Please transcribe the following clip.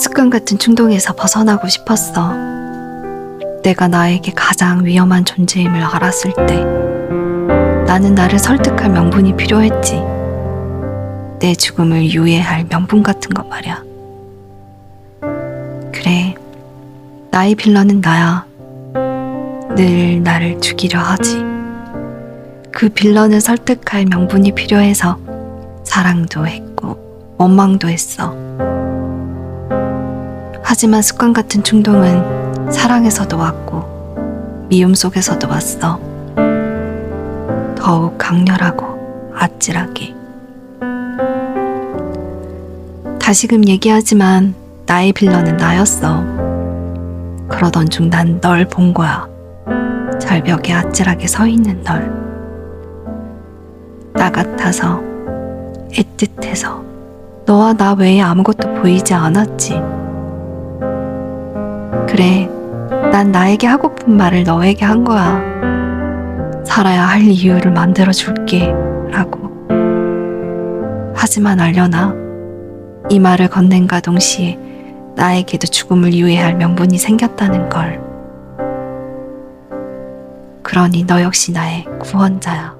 습관 같은 충동에서 벗어나고 싶었어. 내가 나에게 가장 위험한 존재임을 알았을 때 나는 나를 설득할 명분이 필요했지. 내 죽음을 유예할 명분 같은 거 말이야. 그래, 나의 빌런은 나야. 늘 나를 죽이려 하지. 그 빌런을 설득할 명분이 필요해서 사랑도 했고 원망도 했어. 하지만 습관 같은 충동은 사랑에서도 왔고 미움 속에서도 왔어. 더욱 강렬하고 아찔하게. 다시금 얘기하지만 나의 빌런은 나였어. 그러던 중 난 널 본 거야. 절벽에 아찔하게 서 있는 널. 나 같아서, 애틋해서, 너와 나 외에 아무것도 보이지 않았지. 그래, 난 나에게 하고픈 말을 너에게 한 거야. 살아야 할 이유를 만들어 줄게. 라고. 하지만 알려나? 이 말을 건넨가 동시에 나에게도 죽음을 유예할 명분이 생겼다는 걸. 그러니 너 역시 나의 구원자야.